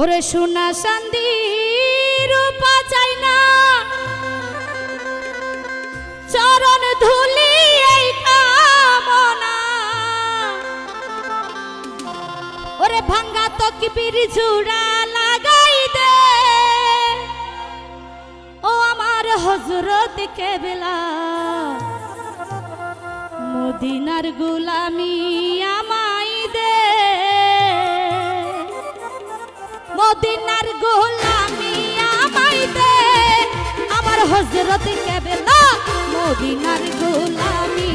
ওরে সোনা সন্ধি রূপা চাই না। চরণ ধুলি এই কামনা। ওরে ভাঙ্গা তো কি পিড়ি জুড়া লাগাই দে। ও আমার হজরত কেবেলা, মদিনার গুলামিয়া গোলামি আমার হজরত মদিনার গোলামি।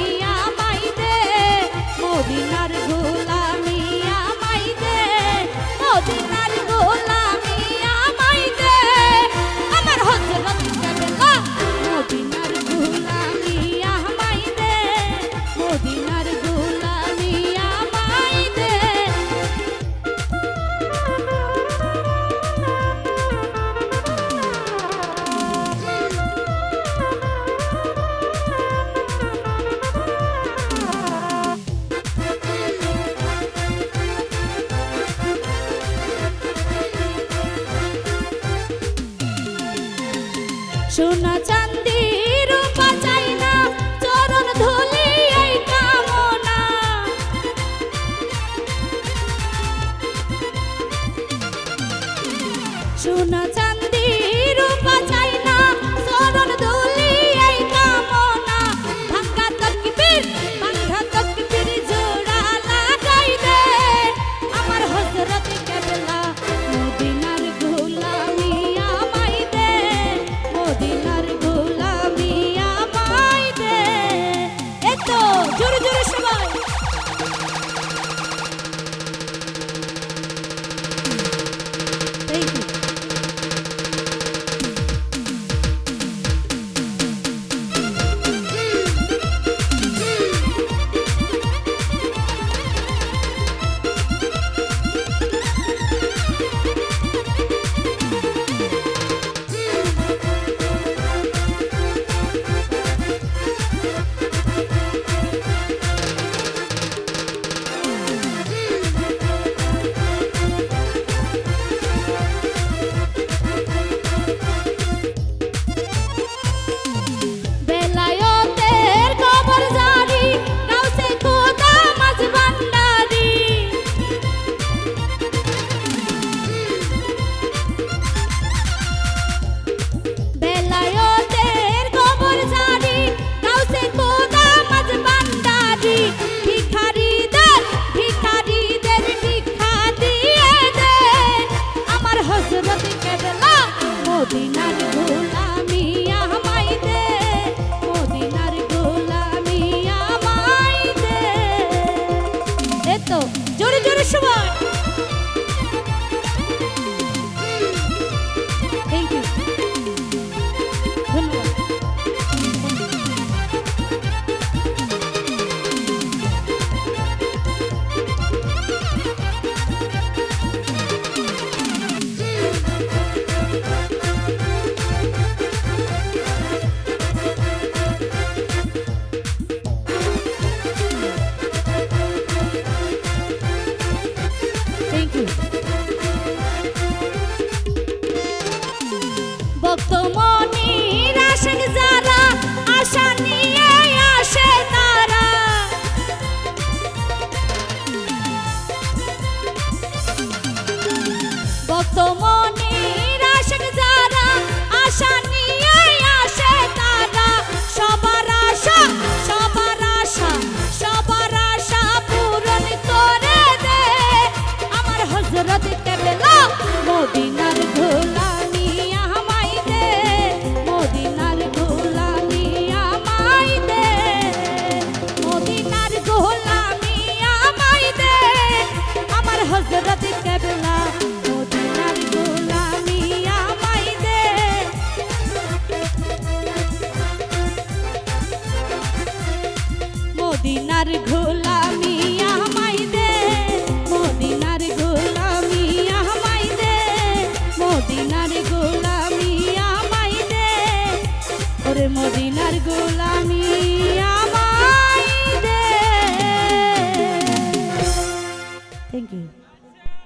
সোনা take a তোর মদিনার গোলামি আমায় দে। Thank you